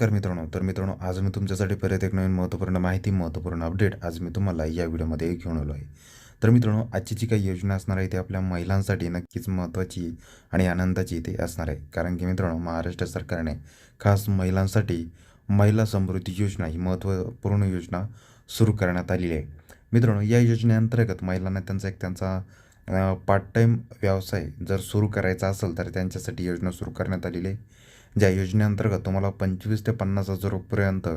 तर मित्रांनो. तर मित्रांनो आज मी तुमच्यासाठी परत एक नवीन महत्त्वपूर्ण माहिती महत्त्वपूर्ण अपडेट आज मी तुम्हाला या व्हिडिओमध्ये घेऊन आलो आहे. तर मित्रांनो आजची जी काही योजना असणार आहे ती आपल्या महिलांसाठी नक्कीच महत्त्वाची आणि आनंदाची ते असणार आहे. कारण की मित्रांनो महाराष्ट्र सरकारने खास महिलांसाठी महिला समृद्धी योजना ही महत्त्वपूर्ण योजना सुरू करण्यात आलेली आहे. मित्रांनो या योजनेअंतर्गत महिलांना त्यांचा एक त्यांचा पार्ट टाईम व्यवसाय जर सुरू करायचा असेल तर त्यांच्यासाठी योजना सुरू करण्यात आलेली आहे. ज्या योजनेअंतर्गत तुम्हाला पंचवीस ते पन्नास हजार रुपयेपर्यंत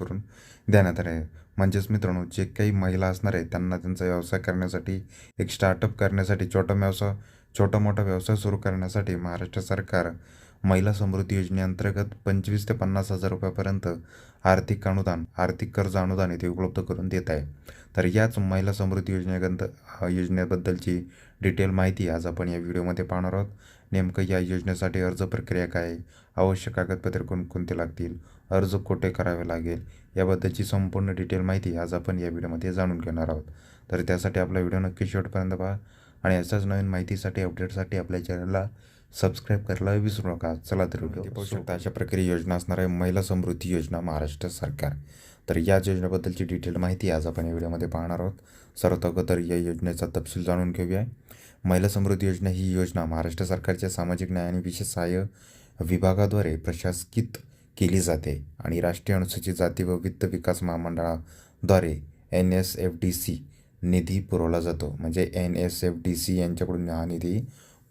करून देण्यात आले आहे. म्हणजेच मित्रांनो जे काही महिला असणार आहे त्यांना त्यांचा व्यवसाय करण्यासाठी एक स्टार्टअप करण्यासाठी छोटा व्यवसाय छोटा मोठा व्यवसाय सुरू करण्यासाठी महाराष्ट्र सरकार महिला समृद्धी योजनेअंतर्गत पंचवीस ते पन्नास हजार रुपयापर्यंत आर्थिक अनुदान आर्थिक कर्ज अनुदान इथे उपलब्ध करून देत आहे. तर याच महिला समृद्धी योजनेगंत योजनेबद्दलची डिटेल माहिती आज आपण या व्हिडिओमध्ये पाहणार आहोत. नेमकं या योजनेसाठी अर्ज प्रक्रिया काय आवश्यक कागदपत्रे कोणकोणते लागतील? अर्ज कुठे करावे लागेल? याबद्दलची संपूर्ण डिटेल माहिती आज आपण या व्हिडिओमध्ये जाणून घेणार आहोत. तर त्यासाठी आपला व्हिडिओ नक्की शेवटपर्यंत पहा आणि अशाच नवीन माहितीसाठी अपडेटसाठी आपल्या चॅनलला सबस्क्राईब करायला विसरू नका. चला तर व्हिडिओ पाहू शकता. अशा प्रकारे योजना असणार आहे महिला समृद्धी योजना महाराष्ट्र सरकार. तर या योजनेबद्दलची डिटेल माहिती आज आपण या व्हिडिओमध्ये पाहणार आहोत. सर्वात अगोदर या योजनेचा तपशील जाणून घेऊया. महिला समृद्धी योजना ही योजना महाराष्ट्र सरकारच्या सामाजिक न्याय आणि विशेष सहाय्य विभागाद्वारे प्रशासकीत केली जाते आणि राष्ट्रीय अनुसूचित जाती व वित्त विकास महामंडळाद्वारे N S F D C निधी पुरवला जातो. म्हणजे N S F D C यांच्याकडून हा निधी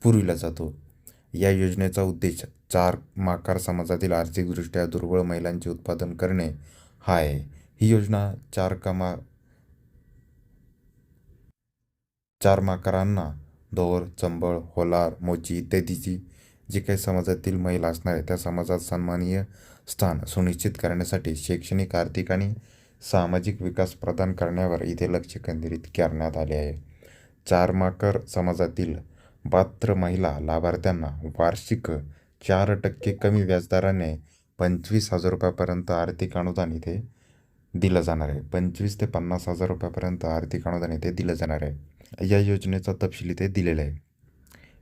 पुरविला जातो. या योजनेचा उद्देश चार माकार समाजातील आर्थिकदृष्ट्या दुर्बळ महिलांचे उत्पादन करणे हा आहे. ही योजना चार कमा चार माकारांना धोर चंबळ होलार मोची इत्यादीची जी काही समाजातील महिला असणार आहे त्या समाजात सन्माननीय स्थान सुनिश्चित करण्यासाठी शैक्षणिक आर्थिक आणि सामाजिक विकास प्रदान करण्यावर इथे लक्ष केंद्रित करण्यात आले आहे. चार माकर समाजातील पात्र महिला लाभार्थ्यांना वार्षिक चार टक्के कमी व्याजदराने पंचवीस हजार रुपयापर्यंत आर्थिक अनुदान इथे दिलं जाणार आहे. पंचवीस ते पन्नास हजार रुपयापर्यंत आर्थिक अनुदान येथे दिलं जाणार आहे. या योजनेचा तपशील इथे दिलेला आहे.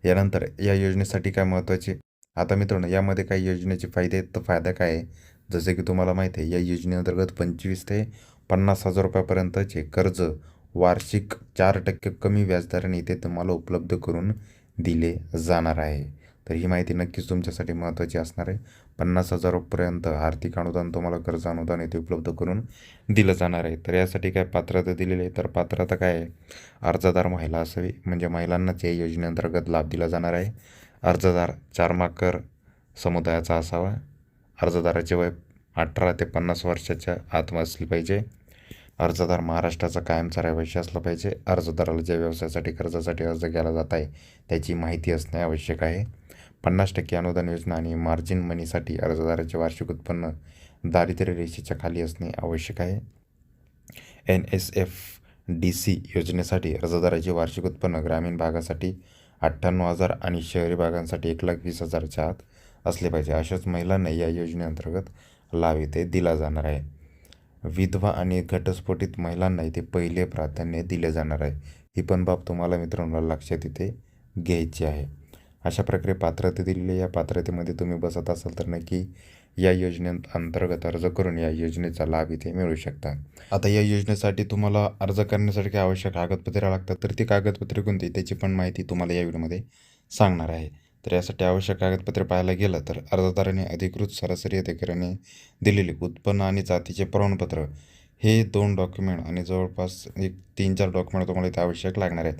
यानंतर या योजनेसाठी काय महत्त्वाचे? आता मित्रांनो यामध्ये काही योजनेचे फायदे आहेत. तर फायदा काय आहे? जसे की तुम्हाला माहिती आहे या योजनेअंतर्गत पंचवीस ते पन्नास हजार रुपयापर्यंतचे कर्ज वार्षिक चार टक्के कमी व्याजदराने इथे तुम्हाला उपलब्ध करून दिले जाणार आहे. तर ही माहिती नक्कीच तुमच्यासाठी महत्त्वाची असणार आहे. पन्नास हजारपर्यंत आर्थिक अनुदान तुम्हाला कर्ज अनुदान येथे उपलब्ध करून दिलं जाणार आहे. तर यासाठी काय पात्रता दिलेली आहे? तर पात्रता काय आहे? अर्जदार महिला असावी म्हणजे महिलांनाच या योजनेअंतर्गत लाभ दिला जाणार आहे. अर्जदार चारमाकर समुदायाचा असावा. अर्जदाराचे वय अठरा ते पन्नास वर्षाच्या आत असली पाहिजे. अर्जदार महाराष्ट्राचा कायमचा रहिवाशी असला पाहिजे. अर्जदाराला ज्या व्यवसायासाठी कर्जासाठी अर्ज केला जात आहे त्याची माहिती असणे आवश्यक आहे. पन्नास टक्के अनुदान योजना आणि मार्जिन मनीसाठी अर्जदाराचे वार्षिक उत्पन्न दारिद्र्य रेषेच्या खाली असणे आवश्यक आहे. N S F D C योजनेसाठी अर्जदाराचे वार्षिक उत्पन्न ग्रामीण भागासाठी अठ्ठ्याण्णव हजार आणि शहरी भागांसाठी एक लाख वीस हजारच्या आत असले पाहिजे. अशाच महिलांना या योजनेअंतर्गत लाभ इथे दिला जाणार आहे. विधवा आणि घटस्फोटित महिलांना इथे पहिले प्राधान्य दिले जाणार आहे. ही पण बाब तुम्हाला मित्रांनो लक्षात इथे घ्यायची आहे. अशा प्रकारे पात्रते दिलेली या पात्रतेमध्ये तुम्ही बसत असाल तर नक्की या योजनेअंतर्गत अर्ज करून या योजनेचा लाभ इथे मिळू शकता. आता या योजनेसाठी तुम्हाला अर्ज करण्यासाठी काय आवश्यक कागदपत्रे लागतात. तर ती कागदपत्रे कोणती? त्याची पण माहिती तुम्हाला या व्हिडिओमध्ये सांगणार आहे. तर यासाठी आवश्यक कागदपत्रे पाहायला गेलं तर अर्जदाराने अधिकृत सरासरी अधिकाऱ्याने दिलेले उत्पन्न आणि जातीचे प्रमाणपत्र हे दोन डॉक्युमेंट आणि जवळपास एक तीन चार डॉक्युमेंट तुम्हाला इथे आवश्यक लागणार आहेत.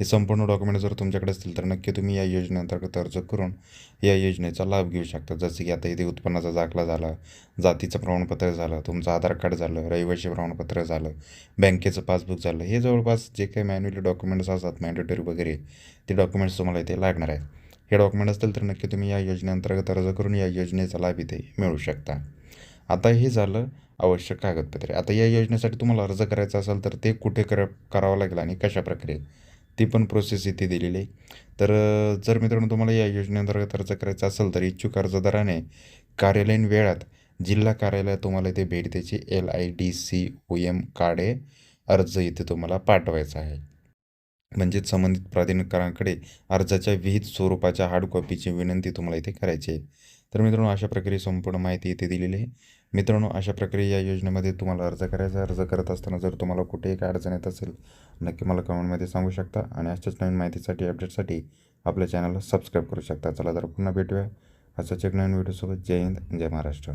हे संपूर्ण डॉक्युमेंट जर तुमच्याकडे असतील तर नक्की तुम्ही या योजनेअंतर्गत अर्ज करून या योजनेचा लाभ घेऊ शकता. जसं की आता इथे उत्पन्नाचा दाखला झाला जातीचं प्रमाणपत्र झालं तुमचं आधार कार्ड झालं रहिवाशी प्रमाणपत्र झालं बँकेचं पासबुक झालं हे जवळपास जे काही मॅन्युअली डॉक्युमेंट्स असतात मॅन्डेटरी वगैरे ते डॉक्युमेंट्स तुम्हाला इथे लागणार आहेत. हे डॉक्युमेंट असतील तर नक्की तुम्ही या योजनेअंतर्गत अर्ज करून या योजनेचा लाभ इथे मिळू शकता. आता हे झालं आवश्यक कागदपत्रे. आता या योजनेसाठी तुम्हाला अर्ज करायचा असेल तर ते कुठे कर करावं लागेल आणि कशा प्रकारे? ती पण प्रोसेस इथे दिलेली आहे. तर जर मित्रांनो तुम्हाला या योजनेअंतर्गत अर्ज करायचा असेल तर इच्छुक अर्जदाराने कार्यालयीन वेळात जिल्हा कार्यालयात तुम्हाला इथे भेट द्यायची. L I D C O M कार्डे अर्ज इथे तुम्हाला पाठवायचा आहे. म्हणजेच संबंधित प्राधिकरणाकडे अर्जाच्या विहित स्वरूपाच्या हार्ड कॉपीची विनंती तुम्हाला इथे करायची आहे. तर मित्रांनो अशा प्रकारे संपूर्ण माहिती इथे दिलेली आहे. मित्रांनो अशा प्रकारे या योजनेमध्ये तुम्हाला अर्ज करायचा अर्ज करत असताना जर तुम्हाला कुठेही काय अडचण येत असेल नक्की मला कमेंटमध्ये सांगू शकता आणि अशाच नवीन माहितीसाठी अपडेटसाठी आपल्या चॅनलला सबस्क्राईब करू शकता. चला तर पुन्हा भेटूया. असाच एक नवीन व्हिडिओसोबत. जय हिंद जय महाराष्ट्र.